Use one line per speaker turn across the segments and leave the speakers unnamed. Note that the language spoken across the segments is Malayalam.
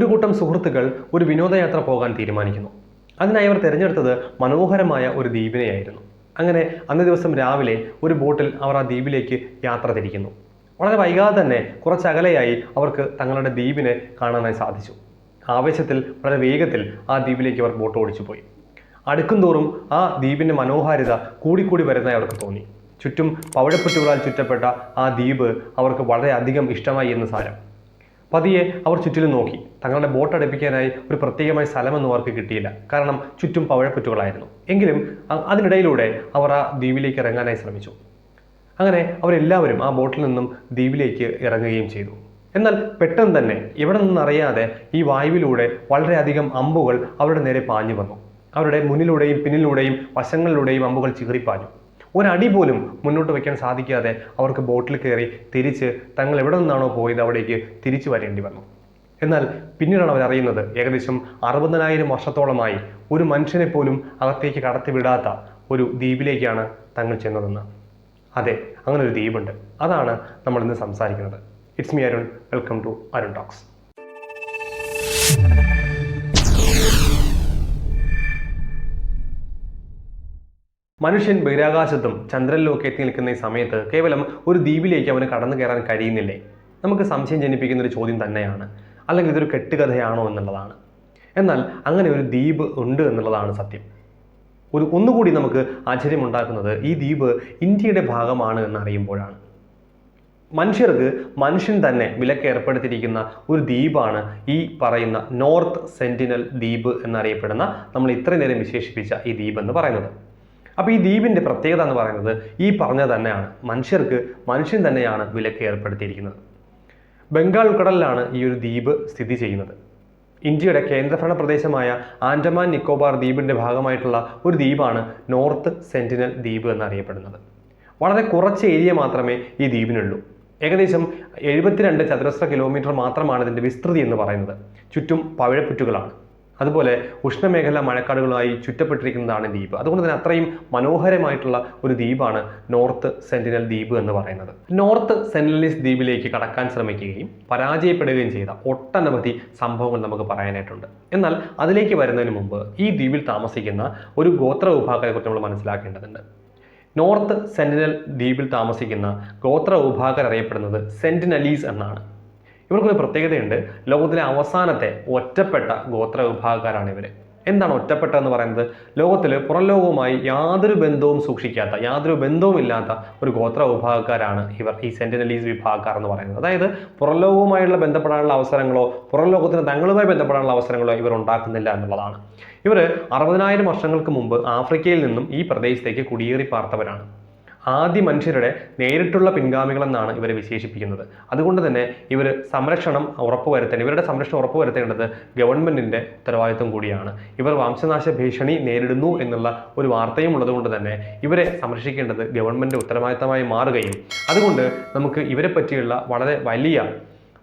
ഒരു കൂട്ടം സുഹൃത്തുക്കൾ ഒരു വിനോദയാത്ര പോകാൻ തീരുമാനിക്കുന്നു. അതിനായി അവർ തിരഞ്ഞെടുത്തത് മനോഹരമായ ഒരു ദ്വീപിനെയായിരുന്നു. അങ്ങനെ അന്ന് ദിവസം രാവിലെ ഒരു ബോട്ടിൽ അവർ ആ ദ്വീപിലേക്ക് യാത്ര തിരിക്കുന്നു. വളരെ വൈകാതെ തന്നെ കുറച്ചകലെയായി അവർക്ക് തങ്ങളുടെ ദ്വീപിനെ കാണാനായി സാധിച്ചു. ആവേശത്തിൽ വളരെ വേഗത്തിൽ ആ ദ്വീപിലേക്ക് അവർ ബോട്ട് ഓടിച്ചു പോയി. അടുക്കുംതോറും ആ ദ്വീപിന്റെ മനോഹാരിത കൂടിക്കൂടി വരുന്നതായി അവർക്ക് തോന്നി. ചുറ്റും പവഴപ്പുറ്റുകളാൽ ചുറ്റപ്പെട്ട ആ ദ്വീപ് അവർക്ക് വളരെയധികം ഇഷ്ടമായി എന്ന് സാരം. പതിയെ അവർ ചുറ്റിലും നോക്കി. തങ്ങളുടെ ബോട്ട് അടുപ്പിക്കാനായി ഒരു പ്രത്യേകമായ സ്ഥലമൊന്നും അവർക്ക് കിട്ടിയില്ല. കാരണം ചുറ്റും പവഴപ്പുറ്റുകളായിരുന്നു എങ്കിലും അതിനിടയിലൂടെ അവർ ആ ദ്വീപിലേക്ക് ഇറങ്ങാനായി ശ്രമിച്ചു. അങ്ങനെ അവരെല്ലാവരും ആ ബോട്ടിൽ നിന്നും ദ്വീപിലേക്ക് ഇറങ്ങുകയും ചെയ്തു. എന്നാൽ പെട്ടെന്ന് തന്നെ ഇവിടെ നിന്നറിയാതെ ഈ വായുവിലൂടെ വളരെയധികം അമ്പുകൾ അവരുടെ നേരെ പാഞ്ഞു വന്നു. അവരുടെ മുന്നിലൂടെയും പിന്നിലൂടെയും വശങ്ങളിലൂടെയും അമ്പുകൾ ചിതറിപ്പാഞ്ഞു. ഒരടി പോലും മുന്നോട്ട് വയ്ക്കാൻ സാധിക്കാതെ അവർക്ക് ബോട്ടിൽ കയറി തിരിച്ച് തങ്ങൾ എവിടെ നിന്നാണോ പോയത് അവിടേക്ക് തിരിച്ചു വരേണ്ടി വന്നു. എന്നാൽ പിന്നീടാണ് അവർ അറിയുന്നത് ഏകദേശം അറുപതിനായിരം വർഷത്തോളമായി ഒരു മനുഷ്യനെ പോലും അകത്തേക്ക് കടത്തിവിടാത്ത ഒരു ദ്വീപിലേക്കാണ് തങ്ങൾ ചെന്നതെന്ന്. അതെ അങ്ങനെ ഒരു ദ്വീപുണ്ട്. അതാണ് നമ്മൾ ഇന്ന് സംസാരിക്കുന്നത്. It's me Arun welcome to Arun talks മനുഷ്യൻ ബഹിരാകാശത്തും ചന്ദ്രനിലും ഒക്കെ എത്തി നിൽക്കുന്ന ഈ സമയത്ത് കേവലം ഒരു ദ്വീപിലേക്ക് അവന് കടന്നു കയറാൻ കഴിയുന്നില്ലേ? നമുക്ക് സംശയം ജനിപ്പിക്കുന്ന ഒരു ചോദ്യം തന്നെയാണ്. അല്ലെങ്കിൽ ഇതൊരു കെട്ടുകഥയാണോ എന്നുള്ളതാണ്. എന്നാൽ അങ്ങനെ ഒരു ദ്വീപ് ഉണ്ട് എന്നുള്ളതാണ് സത്യം. ഒരു ഒന്നുകൂടി നമുക്ക് ആശ്ചര്യമുണ്ടാക്കുന്നത് ഈ ദ്വീപ് ഇന്ത്യയുടെ ഭാഗമാണ് എന്നറിയുമ്പോഴാണ് മനുഷ്യർക്ക് മനുഷ്യൻ തന്നെ വിലക്ക് ഏർപ്പെടുത്തിയിരിക്കുന്ന ഒരു ദ്വീപാണ് ഈ പറയുന്ന നോർത്ത് സെന്റിനൽ ദ്വീപ് എന്നറിയപ്പെടുന്ന നമ്മൾ ഇത്രയും നേരം വിശേഷിപ്പിച്ച ഈ ദ്വീപ് എന്ന് പറയുന്നത്. അപ്പോൾ ഈ ദ്വീപിന്റെ പ്രത്യേകത എന്ന് പറയുന്നത് ഈ പറഞ്ഞ തന്നെയാണ്. മനുഷ്യർക്ക് മനുഷ്യൻ തന്നെയാണ് വിലക്ക് ഏർപ്പെടുത്തിയിരിക്കുന്നത്. ബംഗാൾ ഉൾക്കടലിലാണ് ഈ ഒരു ദ്വീപ് സ്ഥിതി ചെയ്യുന്നത്. ഇന്ത്യയുടെ കേന്ദ്രഭരണ പ്രദേശമായ ആൻഡമാൻ നിക്കോബാർ ദ്വീപിന്റെ ഭാഗമായിട്ടുള്ള ഒരു ദ്വീപാണ് നോർത്ത് സെന്റിനൽ ദ്വീപ് എന്നറിയപ്പെടുന്നത്. വളരെ കുറച്ച് ഏരിയ മാത്രമേ ഈ ദ്വീപിനുള്ളൂ. ഏകദേശം എഴുപത്തിരണ്ട് ചതുരശ്ര കിലോമീറ്റർ മാത്രമാണ് ഇതിന്റെ വിസ്തൃതി എന്ന് പറയുന്നത്. ചുറ്റും പവിഴപ്പുറ്റുകളാണ്. അതുപോലെ ഉഷ്ണമേഖല മഴക്കാടുകളുമായി ചുറ്റപ്പെട്ടിരിക്കുന്നതാണ് ദ്വീപ്. അതുകൊണ്ട് തന്നെ അത്രയും മനോഹരമായിട്ടുള്ള ഒരു ദ്വീപാണ് നോർത്ത് സെന്റിനൽ ദ്വീപ് എന്ന് പറയുന്നത്. നോർത്ത് സെന്റിനലിസ് ദ്വീപിലേക്ക് കടക്കാൻ ശ്രമിക്കുകയും പരാജയപ്പെടുകയും ചെയ്ത ഒട്ടനവധി സംഭവങ്ങൾ നമുക്ക് പറയാനായിട്ടുണ്ട്. എന്നാൽ അതിലേക്ക് വരുന്നതിന് മുമ്പ് ഈ ദ്വീപിൽ താമസിക്കുന്ന ഒരു ഗോത്ര വിഭാഗത്തെ വിഭാഗത്തെക്കുറിച്ച് നമ്മൾ മനസ്സിലാക്കേണ്ടതുണ്ട്. നോർത്ത് സെന്റിനൽ ദ്വീപിൽ താമസിക്കുന്ന ഗോത്ര വിഭാഗർ അറിയപ്പെടുന്നത് സെന്റിനലീസ് എന്നാണ്. ഇവർക്കൊരു പ്രത്യേകതയുണ്ട്. ലോകത്തിലെ അവസാനത്തെ ഒറ്റപ്പെട്ട ഗോത്ര വിഭാഗക്കാരാണ് ഇവർ എന്താണ് ഒറ്റപ്പെട്ട എന്ന് പറയുന്നത്? ലോകത്തിൽ പുറം ലോകവുമായി യാതൊരു ബന്ധവും സൂക്ഷിക്കാത്ത യാതൊരു ബന്ധവും ഇല്ലാത്ത ഒരു ഗോത്ര വിഭാഗക്കാരാണ് ഇവർ ഈ സെന്റിനലീസ് വിഭാഗക്കാർ എന്ന് പറയുന്നത്. അതായത് പുറം ലോകവുമായുള്ള ബന്ധപ്പെടാനുള്ള അവസരങ്ങളോ പുറം ലോകത്തിന് തങ്ങളുമായി ബന്ധപ്പെടാനുള്ള അവസരങ്ങളോ ഇവർ ഉണ്ടാക്കുന്നില്ല എന്നുള്ളതാണ്. ഇവർ അറുപതിനായിരം വർഷങ്ങൾക്ക് മുമ്പ് ആഫ്രിക്കയിൽ നിന്നും ഈ പ്രദേശത്തേക്ക് കുടിയേറി പാർത്തവരാണ് ആദ്യ മനുഷ്യരുടെ നേരിട്ടുള്ള പിൻഗാമികളെന്നാണ് ഇവരെ വിശേഷിപ്പിക്കുന്നത്. അതുകൊണ്ട് തന്നെ ഇവർ സംരക്ഷണം ഉറപ്പുവരുത്തേണ്ട ഇവരുടെ സംരക്ഷണം ഉറപ്പുവരുത്തേണ്ടത് ഗവൺമെന്റിന്റെ ഉത്തരവാദിത്വം കൂടിയാണ്. ഇവർ വംശനാശ ഭീഷണി നേരിടുന്നു എന്നുള്ള ഒരു വാർത്തയും ഉള്ളതുകൊണ്ട് തന്നെ ഇവരെ സംരക്ഷിക്കേണ്ടത് ഗവൺമെന്റ് ഉത്തരവാദിത്തമായി മാറുകയും അതുകൊണ്ട് നമുക്ക് ഇവരെ പറ്റിയുള്ള വളരെ വലിയ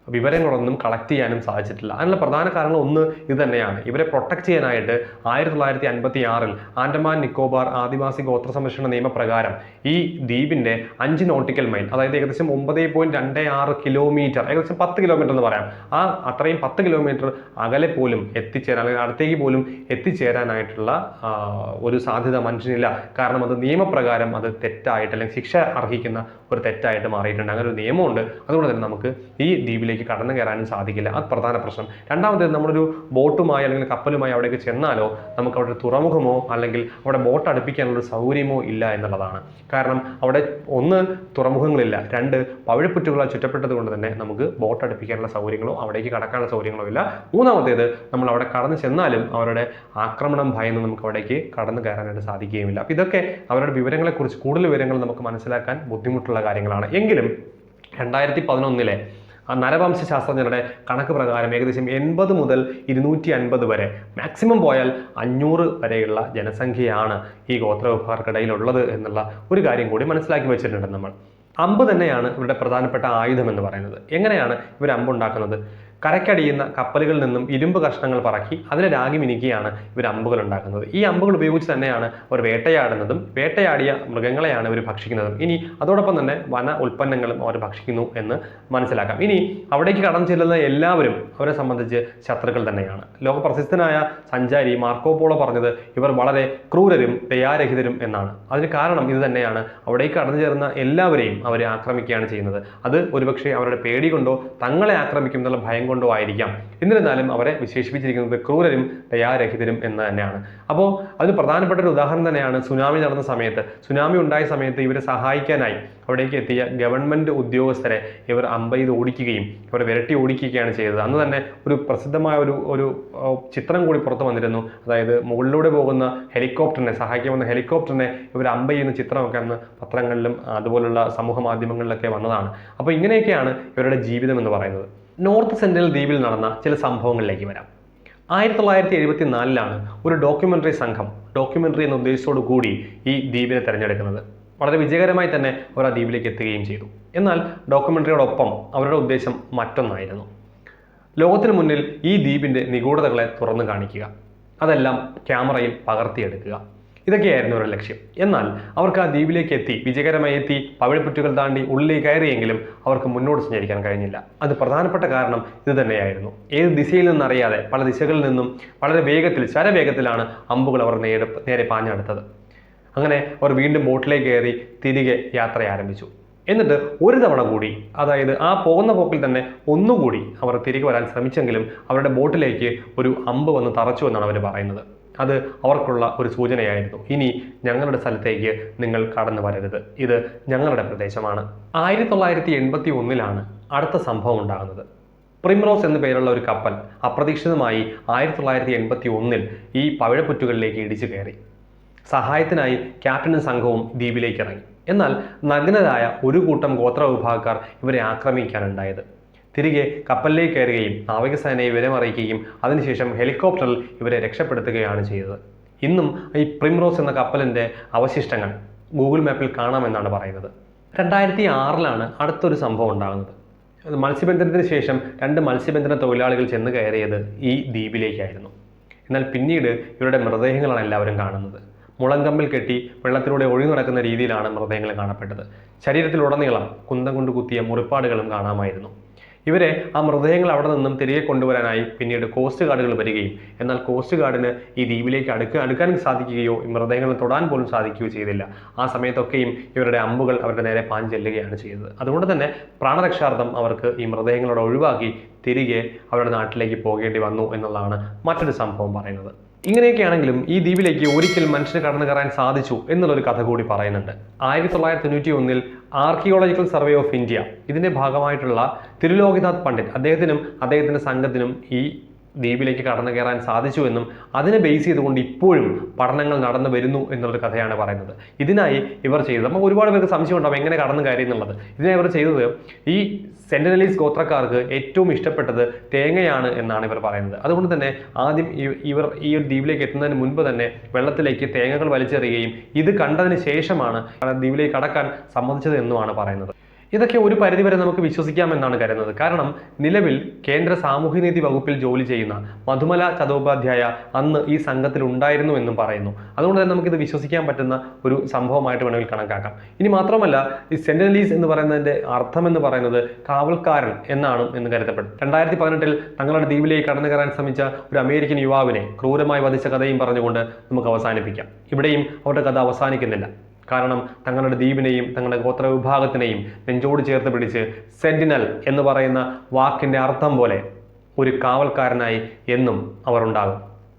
വിവരങ്ങളൊന്നും കളക്ട് ചെയ്യാനും സാധിച്ചിട്ടില്ല. അതിനുള്ള പ്രധാന കാരണം ഒന്ന് ഇത് തന്നെയാണ്. ഇവരെ പ്രൊട്ടക്ട് ചെയ്യാനായിട്ട് ആയിരത്തി തൊള്ളായിരത്തി അൻപത്തി ആറിൽ ആൻഡമാൻ നിക്കോബാർ ആദിവാസി ഗോത്ര സംരക്ഷണ നിയമപ്രകാരം ഈ ദ്വീപിന്റെ അഞ്ച് നോട്ടിക്കൽ മൈൽ അതായത് ഏകദേശം ഒമ്പത് പോയിന്റ് രണ്ട് ആറ് കിലോമീറ്റർ ഏകദേശം പത്ത് കിലോമീറ്റർ എന്ന് പറയാം. ആ അത്രയും പത്ത് കിലോമീറ്റർ അകലെ പോലും എത്തിച്ചേരാൻ അല്ലെങ്കിൽ അടുത്തേക്ക് പോലും എത്തിച്ചേരാനായിട്ടുള്ള ഒരു സാധ്യത മനുഷ്യനില്ല. കാരണം അത് നിയമപ്രകാരം അത് തെറ്റായിട്ട് അല്ലെങ്കിൽ ശിക്ഷ അർഹിക്കുന്ന ഒരു തെറ്റായിട്ട് മാറിയിട്ടുണ്ട്. അങ്ങനെ ഒരു നിയമമുണ്ട്. അതുകൊണ്ട് തന്നെ നമുക്ക് ഈ ദ്വീപിലേക്ക് കടന്നു കയറാനും സാധിക്കില്ല. അത് പ്രധാന പ്രശ്നം. രണ്ടാമത്തേത് നമ്മളൊരു ബോട്ടുമായി അല്ലെങ്കിൽ കപ്പലുമായി അവിടേക്ക് ചെന്നാലോ നമുക്ക് അവിടെ തുറമുഖമോ അല്ലെങ്കിൽ അവിടെ ബോട്ട് അടുപ്പിക്കാനുള്ള സൗകര്യമോ ഇല്ല എന്നുള്ളതാണ്. കാരണം അവിടെ ഒന്ന് തുറമുഖങ്ങളില്ല. രണ്ട് പവിഴപ്പുറ്റുകളാൽ ചുറ്റപ്പെട്ടത് കൊണ്ട് തന്നെ നമുക്ക് ബോട്ട് അടുപ്പിക്കാനുള്ള സൗകര്യങ്ങളോ അവിടേക്ക് കടക്കാനുള്ള സൗകര്യങ്ങളോ ഇല്ല. മൂന്നാമത്തേത് നമ്മൾ അവിടെ കടന്നു ചെന്നാലും അവരുടെ ആക്രമണം ഭയന്ന് നമുക്ക് അവിടേക്ക് കടന്നു കയറാനായിട്ട് സാധിക്കുകയുമില്ല. അപ്പോൾ ഇതൊക്കെ അവരുടെ വിവരങ്ങളെക്കുറിച്ച് കൂടുതൽ വിവരങ്ങൾ നമുക്ക് മനസ്സിലാക്കാൻ ബുദ്ധിമുട്ടുള്ള കാര്യങ്ങളാണ്. എങ്കിലും രണ്ടായിരത്തി പതിനൊന്നിലെ ആ നരവംശ ശാസ്ത്രജ്ഞരുടെ കണക്ക് പ്രകാരം ഏകദേശം എൺപത് മുതൽ ഇരുന്നൂറ്റി അൻപത് വരെ. മാക്സിമം പോയാൽ അഞ്ഞൂറ് വരെയുള്ള ജനസംഖ്യയാണ് ഈ ഗോത്രവിഭാഗർക്കിടയിലുള്ളത് എന്നുള്ള ഒരു കാര്യം കൂടി മനസ്സിലാക്കി വെച്ചിട്ടുണ്ട് നമ്മൾ. അമ്പ് തന്നെയാണ് ഇവരുടെ പ്രധാനപ്പെട്ട ആയുധം എന്ന് പറയുന്നത്. എങ്ങനെയാണ് ഇവർ അമ്പുണ്ടാക്കുന്നത്? കരക്കടിയുന്ന കപ്പലുകളിൽ നിന്നും ഇരുമ്പ് കഷ്ണങ്ങൾ പറക്കി അതിനെ രാഗി മിനുക്കിയാണ് ഇവർ അമ്പുകൾ ഉണ്ടാക്കുന്നത്. ഈ അമ്പുകൾ ഉപയോഗിച്ച് തന്നെയാണ് അവർ വേട്ടയാടുന്നതും വേട്ടയാടിയ മൃഗങ്ങളെയാണ് ഇവർ ഭക്ഷിക്കുന്നതും. ഇനി അതോടൊപ്പം തന്നെ വന ഉൽപ്പന്നങ്ങളും അവർ ഭക്ഷിക്കുന്നു എന്ന് മനസ്സിലാക്കാം. ഇനി അവിടേക്ക് കടന്നു ചെല്ലുന്ന എല്ലാവരും അവരെ സംബന്ധിച്ച് ശത്രുക്കൾ തന്നെയാണ്. ലോക പ്രസിദ്ധനായ സഞ്ചാരി മാർക്കോ പോളോ പറഞ്ഞത് ഇവർ വളരെ ക്രൂരരും ദയാരഹിതരും എന്നാണ്. അതിന് കാരണം ഇത് തന്നെയാണ്. അവിടേക്ക് കടന്നു ചേർന്ന എല്ലാവരെയും അവരെ ആക്രമിക്കുകയാണ് ചെയ്യുന്നത്. അത് ഒരുപക്ഷെ അവരുടെ പേടി കൊണ്ടോ തങ്ങളെ ആക്രമിക്കും എന്നുള്ള ഭയം കൊണ്ടോ ആയിരിക്കാം എന്നിരുന്നാലും അവരെ വിശേഷിപ്പിച്ചിരിക്കുന്നത് ക്രൂരരും ദയാരഹിതരും എന്ന് തന്നെയാണ്. അപ്പോൾ അതിന് പ്രധാനപ്പെട്ട ഒരു ഉദാഹരണം തന്നെയാണ് സുനാമി നടന്ന സമയത്ത്. സുനാമി ഉണ്ടായ സമയത്ത് ഇവരെ സഹായിക്കാനായി അവിടേക്ക് എത്തിയ ഗവൺമെന്റ് ഉദ്യോഗസ്ഥരെ ഇവർ അമ്പെയ്ത് ഓടിക്കുകയും ഇവരെ വിരട്ടി ഓടിക്കുകയാണ് ചെയ്തത്. അന്ന് തന്നെ ഒരു പ്രസിദ്ധമായ ഒരു ഒരു ചിത്രം കൂടി പുറത്തു വന്നിരുന്നു. അതായത് മുകളിലൂടെ പോകുന്ന ഹെലികോപ്റ്ററിനെ സഹായിക്കാൻ വന്ന ഹെലികോപ്റ്ററിനെ ഇവർ അമ്പ ചെയ്യുന്ന ചിത്രമൊക്കെ അന്ന് പത്രങ്ങളിലും അതുപോലുള്ള സമൂഹ മാധ്യമങ്ങളിലൊക്കെ വന്നതാണ്. അപ്പോൾ ഇങ്ങനെയൊക്കെയാണ് ഇവരുടെ ജീവിതം എന്ന് പറയുന്നത്. നോർത്ത് സെൻട്രൽ ദ്വീപിൽ നടന്ന ചില സംഭവങ്ങളിലേക്ക് വരാം. ആയിരത്തി തൊള്ളായിരത്തി എഴുപത്തി നാലിലാണ് ഒരു ഡോക്യുമെന്ററി സംഘം ഡോക്യുമെന്ററി എന്ന ഉദ്ദേശത്തോടു കൂടി ഈ ദ്വീപിനെ തിരഞ്ഞെടുക്കുന്നത്. വളരെ വിജയകരമായി തന്നെ അവർ ആ ദ്വീപിലേക്ക് എത്തുകയും ചെയ്തു. എന്നാൽ ഡോക്യുമെന്ററിയോടൊപ്പം അവരുടെ ഉദ്ദേശം മറ്റൊന്നായിരുന്നു. ലോകത്തിന് മുന്നിൽ ഈ ദ്വീപിന്റെ നിഗൂഢതകളെ തുറന്നു കാണിക്കുക. അതെല്ലാം ക്യാമറയിൽ പകർത്തിയെടുക്കുക. ഇതൊക്കെയായിരുന്നു അവരുടെ ലക്ഷ്യം. എന്നാൽ അവർക്ക് ആ ദ്വീപിലേക്ക് എത്തി വിജയകരമായി എത്തി പവിഴപ്പുറ്റുകൾ താണ്ടി ഉള്ളിൽ കയറിയെങ്കിലും അവർക്ക് മുന്നോട്ട് സഞ്ചരിക്കാൻ കഴിഞ്ഞില്ല. അത് പ്രധാനപ്പെട്ട കാരണം ഇത് തന്നെയായിരുന്നു. ഏത് ദിശയിൽ നിന്നറിയാതെ പല ദിശകളിൽ നിന്നും വളരെ വേഗത്തിൽ ശരവേഗത്തിലാണ് അമ്പുകൾ അവർ നേരെ നേരെ പാഞ്ഞെടുത്തത്. അങ്ങനെ അവർ വീണ്ടും ബോട്ടിലേക്ക് കയറി തിരികെ യാത്ര ആരംഭിച്ചു. എന്നിട്ട് ഒരു തവണ കൂടി അതായത് ആ പോകുന്ന പോക്കിൽ തന്നെ ഒന്നുകൂടി അവർ തിരികെ വരാൻ ശ്രമിച്ചെങ്കിലും അവരുടെ ബോട്ടിലേക്ക് ഒരു അമ്പ് വന്ന് തറച്ചു എന്നാണ് അവർ പറയുന്നത്. അത് അവർക്കുള്ള ഒരു സൂചനയായിരുന്നു. ഇനി ഞങ്ങളുടെ സ്ഥലത്തേക്ക് നിങ്ങൾ കടന്നു വരരുത്. ഇത് ഞങ്ങളുടെ പ്രദേശമാണ്. ആയിരത്തി തൊള്ളായിരത്തി എൺപത്തി ഒന്നിലാണ് അടുത്ത സംഭവം ഉണ്ടാകുന്നത്. പ്രിംറോസ് എന്ന പേരുള്ള ഒരു കപ്പൽ അപ്രതീക്ഷിതമായി ആയിരത്തി തൊള്ളായിരത്തി എൺപത്തി ഒന്നിൽ ഈ പവിഴപ്പുറ്റുകളിലേക്ക് ഇടിച്ചു കയറി. സഹായത്തിനായി ക്യാപ്റ്റനും സംഘവും ദ്വീപിലേക്ക് ഇറങ്ങി എന്നാൽ നഗ്നരായ ഒരു കൂട്ടം ഗോത്ര വിഭാഗക്കാർ ഇവരെ ആക്രമിക്കാനുണ്ടായത്. തിരികെ കപ്പലിലേക്ക് കയറുകയും നാവികസേനയെ വിവരമറിയിക്കുകയും അതിനുശേഷം ഹെലികോപ്റ്ററിൽ ഇവരെ രക്ഷപ്പെടുത്തുകയാണ് ചെയ്തത്. ഇന്നും ഈ പ്രിംറോസ് എന്ന കപ്പലിന്റെ അവശിഷ്ടങ്ങൾ ഗൂഗിൾ മാപ്പിൽ കാണാമെന്നാണ് പറയുന്നത്. രണ്ടായിരത്തി ആറിലാണ് അടുത്തൊരു സംഭവം ഉണ്ടാകുന്നത്. മത്സ്യബന്ധനത്തിന് ശേഷം രണ്ട് മത്സ്യബന്ധന തൊഴിലാളികൾ ചെന്ന് കയറിയത് ഈ ദ്വീപിലേക്കായിരുന്നു. എന്നാൽ പിന്നീട് ഇവരുടെ മൃതദേഹങ്ങളാണ് എല്ലാവരും കാണുന്നത്. മുളങ്കമ്പിൽ കെട്ടി വെള്ളത്തിലൂടെ ഒഴുകി നടക്കുന്ന രീതിയിലാണ് മൃതദേഹങ്ങൾ കാണപ്പെട്ടത്. ശരീരത്തിലുടനീളം കുന്തം കൊണ്ട് കുത്തിയ മുറിപ്പാടുകളും കാണാമായിരുന്നു. ഇവരെ ആ മൃതദേഹങ്ങൾ അവിടെ നിന്നും തിരികെ കൊണ്ടുവരാനായി പിന്നീട് കോസ്റ്റ് ഗാർഡുകൾ വരികയും എന്നാൽ കോസ്റ്റ് ഗാർഡിന് ഈ ദ്വീപിലേക്ക് അടുക്ക അടുക്കാൻ സാധിക്കുകയോ ഈ മൃതദേഹങ്ങൾ തൊടാൻ പോലും സാധിക്കുകയോ ചെയ്തില്ല. ആ സമയത്തൊക്കെയും ഇവരുടെ അമ്പുകൾ അവരുടെ നേരെ പാഞ്ഞു ചെല്ലുകയാണ് ചെയ്തത്. അതുകൊണ്ട് തന്നെ പ്രാണരക്ഷാർത്ഥം അവർക്ക് ഈ മൃതദേഹങ്ങളോട് ഒഴിവാക്കി തിരികെ അവരുടെ നാട്ടിലേക്ക് പോകേണ്ടി വന്നു എന്നുള്ളതാണ് മറ്റൊരു സംഭവം പറയുന്നത്. ഇങ്ങനെയൊക്കെയാണെങ്കിലും ഈ ദ്വീപിലേക്ക് ഒരിക്കൽ മനുഷ്യന് കടന്നു കയറാൻ സാധിച്ചു എന്നുള്ളൊരു കഥ കൂടി പറയുന്നുണ്ട്. ആയിരത്തി തൊള്ളായിരത്തി തൊണ്ണൂറ്റി ഒന്നിൽ ആർക്കിയോളജിക്കൽ സർവേ ഓഫ് ഇന്ത്യ ഇതിന്റെ ഭാഗമായിട്ടുള്ള തിരുലോകിനാഥ് പണ്ഡിറ്റ് അദ്ദേഹത്തിനും അദ്ദേഹത്തിന്റെ സംഘത്തിനും ഈ ദ്വീപിലേക്ക് കടന്നു കയറാൻ സാധിച്ചു എന്നും അതിനെ ബേസ് ചെയ്തുകൊണ്ട് ഇപ്പോഴും പഠനങ്ങൾ നടന്നു വരുന്നു എന്നുള്ളൊരു കഥയാണ് പറയുന്നത്. ഇതിനായി ഇവർ ചെയ്തത് നമുക്ക് ഒരുപാട് പേർക്ക് സംശയം ഉണ്ടാവും എങ്ങനെ കടന്നു കയറി എന്നുള്ളത്. ഇതിനായി ഇവർ ചെയ്തത് ഈ സെന്റനലീസ് ഗോത്രക്കാർക്ക് ഏറ്റവും ഇഷ്ടപ്പെട്ടത് തേങ്ങയാണ് എന്നാണ് ഇവർ പറയുന്നത്. അതുകൊണ്ട് തന്നെ ആദ്യം ഇവർ ഈ ഒരു ദ്വീപിലേക്ക് എത്തുന്നതിന് മുൻപ് തന്നെ വെള്ളത്തിലേക്ക് തേങ്ങകൾ വലിച്ചെറിയുകയും ഇത് കണ്ടതിന് ശേഷമാണ് ദ്വീപിലേക്ക് കടക്കാൻ സമ്മതിച്ചത് എന്നുമാണ് പറയുന്നത്. ഇതൊക്കെ ഒരു പരിധിവരെ നമുക്ക് വിശ്വസിക്കാമെന്നാണ് കരുതുന്നത്. കാരണം നിലവിൽ കേന്ദ്ര സാമൂഹ്യനീതി വകുപ്പിൽ ജോലി ചെയ്യുന്ന മധുമല ചതോപാധ്യായ അന്ന് ഈ സംഘത്തിൽ ഉണ്ടായിരുന്നു എന്നും പറയുന്നു. അതുകൊണ്ട് തന്നെ നമുക്കിത് വിശ്വസിക്കാൻ പറ്റുന്ന ഒരു സംഭവമായിട്ട് വേണമെങ്കിൽ കണക്കാക്കാം. ഇനി മാത്രമല്ല ഈ സെന്റനലീസ് എന്ന് പറയുന്നതിന്റെ അർത്ഥം എന്ന് പറയുന്നത് കാവൽക്കാരൻ എന്നാണ് എന്ന് കരുതപ്പെടും. രണ്ടായിരത്തി പതിനെട്ടിൽ തങ്ങളുടെ ദ്വീപിലേക്ക് കടന്നു കയറാൻ ശ്രമിച്ച ഒരു അമേരിക്കൻ യുവാവിനെ ക്രൂരമായി വധിച്ച കഥയും പറഞ്ഞുകൊണ്ട് നമുക്ക് അവസാനിപ്പിക്കാം. ഇവിടെയും അവരുടെ കഥ അവസാനിക്കുന്നില്ല. കാരണം തങ്ങളുടെ ദ്വീപിനെയും തങ്ങളുടെ ഗോത്ര വിഭാഗത്തിനെയും നെഞ്ചോട് ചേർത്ത് പിടിച്ച് സെന്റിനൽ എന്ന് പറയുന്ന വാക്കിന്റെ അർത്ഥം പോലെ ഒരു കാവൽക്കാരനായി എന്നും അവർ ഉണ്ടാകും.